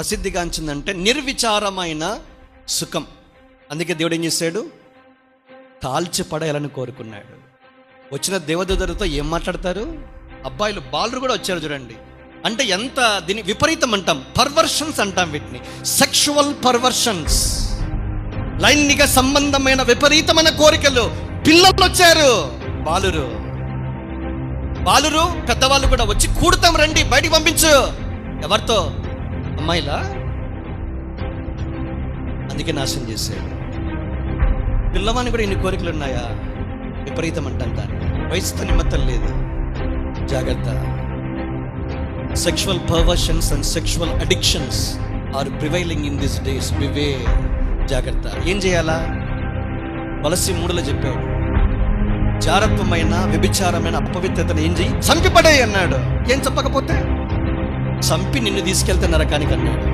ప్రసిద్ధిగాంచిందంటే నిర్విచారమైన సుఖం. అందుకే దేవుడు ఏం చేశాడు? కాల్చి పడేయాలని కోరుకున్నాడు. వచ్చిన దేవదూతలతో ఏం మాట్లాడతారు? అబ్బాయిలు బాలురు కూడా వచ్చారు చూడండి. అంటే ఎంత దీని విపరీతం అంటాం. పర్వర్షన్స్ అంటాం వీటిని. Sexual perversions. లైంగిక సంబంధమైన విపరీతమైన కోరికలు. పిల్లలు వచ్చారు. బాలురు. బాలురు పెద్దవాళ్ళు కూడా వచ్చి కూడతాం రండి బయటికి పంపించు. ఎవరితో? అమ్మాయిలా? అందుకే నాశనం చేశాడు. పిల్లవాని కూడా ఇన్ని కోరికలు ఉన్నాయా విపరీతం అంటాం దాన్ని వయసుతో నిమిత్తం లేదు. జాగ్రత్త. Sexual perversions and sexual addictions are prevailing in this days వివే జాగ్రత్త. ఏం చేయాలా? వలసి మూడలు చెప్పాడు. జారత్వమైన వ్యభిచారమైన అపవిత్రతను ఏం చెయ్యి? చంపిపడే అన్నాడు. ఏం చెప్పకపోతే? చంపి నిన్ను తీసుకెళ్తే నరకానికి అన్నాడు.